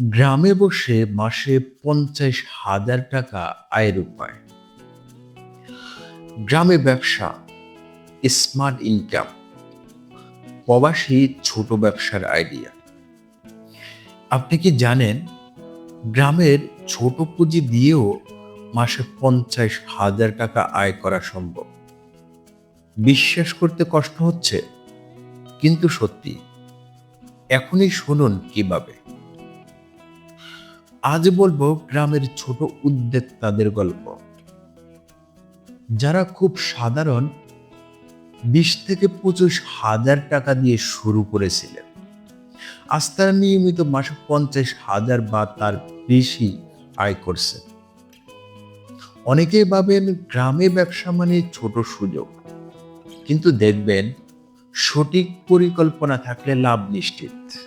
গ্রামে বসে মাসে পঞ্চাশ হাজার টাকা আয়ের উপায়। গ্রামে ব্যবসা স্মার্ট ইনকাম প্রবাসী ছোট ব্যবসার আইডিয়া আপনি কি জানেন, গ্রামের ছোট পুঁজি দিয়েও মাসে পঞ্চাশ হাজার টাকা আয় করা সম্ভব? বিশ্বাস করতে কষ্ট হচ্ছে, কিন্তু সত্যি। এখনই শুনুন কীভাবে। আজ বলব গ্রামের ছোট উদ্যোক্তাদের গল্প। যারা খুব সাধারণ, বিশ থেকে পঁচিশ হাজার টাকা দিয়ে শুরু করেছিলেন। আজ তারা নিয়মিত মাসে পঞ্চাশ হাজার বা তার বেশি আয় করছে। অনেকেই ভাবেন গ্রামে ব্যবসা মানে ছোট সুযোগ। কিন্তু দেখবেন, সঠিক পরিকল্পনা থাকলে লাভ নিশ্চিত।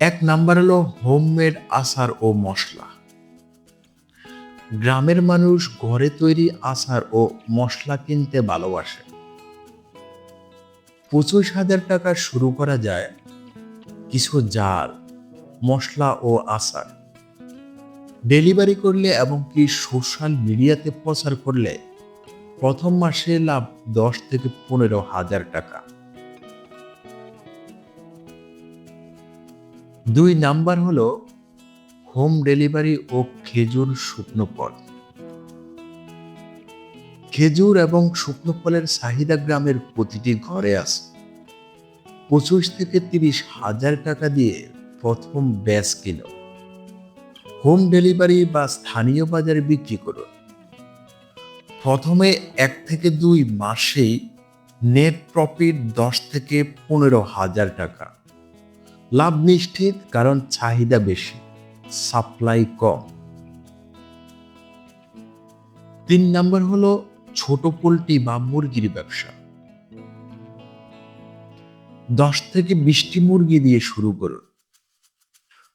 এক নাম্বার হলো হোমমেড আচার ও মশলা। গ্রামের মানুষ ঘরে তৈরি আচার ও মশলা কিনতে ভালোবাসে। পঁচিশ হাজার টাকা শুরু করা যায় কিছু জাল মশলা ও আচার। ডেলিভারি করলে এবং কি সোশ্যাল মিডিয়াতে প্রচার করলে প্রথম মাসে লাভ দশ থেকে পনেরো হাজার টাকা। দুই নাম্বার হলো হোম ডেলিভারি ও খেজুর শুকনো ফল। খেজুর এবং শুকনো ফলের চাহিদা গ্রামের প্রতিটি ঘরে আছে। পঁচিশ থেকে তিরিশ হাজার টাকা দিয়ে প্রথম ব্যাস কিলো হোম ডেলিভারি বা স্থানীয় বাজারে বিক্রি করুন। প্রথমে এক থেকে দুই মাসেই নেট প্রফিট দশ থেকে পনেরো হাজার টাকা। লাভ নিশ্চিত, কারণ চাহিদা বেশি সাপ্লাই কম। তিন নাম্বার হলো ছোট পোলট্রি বা মুরগির ব্যবসা। দশ থেকে বিশটি মুরগি দিয়ে শুরু করুন।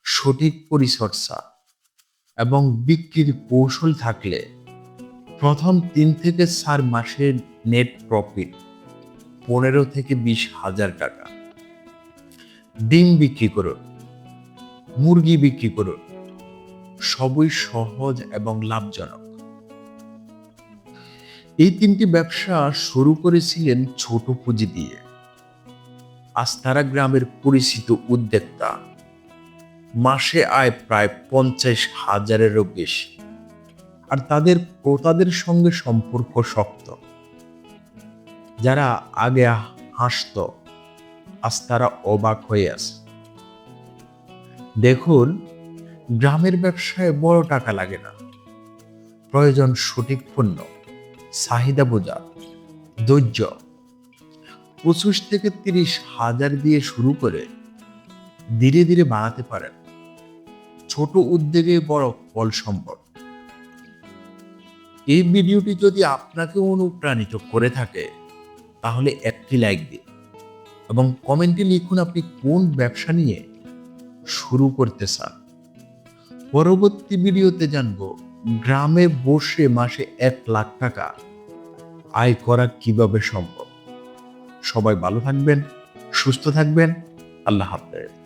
সঠিক পরিচর্যা এবং বিক্রির কৌশল থাকলে প্রথম তিন থেকে চার মাসের নেট প্রফিট পনেরো থেকে বিশ হাজার টাকা। ডিম বিক্রি করুন, মুরগি বিক্রি করুন, সবই সহজ এবং লাভজনক। এই তিনটি ব্যবসা শুরু করেছিলেন ছোট পুঁজি দিয়ে। আজ তারা গ্রামের পরিচিত উদ্যোক্তা। মাসে আয় প্রায় পঞ্চাশ হাজারেরও বেশি। আর তাদের ক্রেতাদের সঙ্গে সম্পর্ক শক্ত। যারা আগে হাসত আজ তারা অবাক হয়ে আছে। দেখুন, গ্রামের ব্যবসায় বড় টাকা লাগে না। প্রয়োজন সঠিক পণ্য, চাহিদা বোঝা, ধৈর্য। পঁচিশ থেকে তিরিশ হাজার দিয়ে শুরু করে ধীরে ধীরে বাড়াতে পারেন। ছোট উদ্যোগে বড় ফল সম্ভব। এই ভিডিওটি যদি আপনাকে অনুপ্রাণিত করে থাকে, তাহলে একটি লাইক দিন। এবং কমেন্টে লিখুন আপনি কোন ব্যবসা নিয়ে শুরু করতে চান। পরবর্তী ভিডিওতে জানব, গ্রামে বসে মাসে এক লাখ টাকা আয় করা কীভাবে সম্ভব? সবাই ভালো থাকবেন, সুস্থ থাকবেন, আল্লাহ হাফেজ।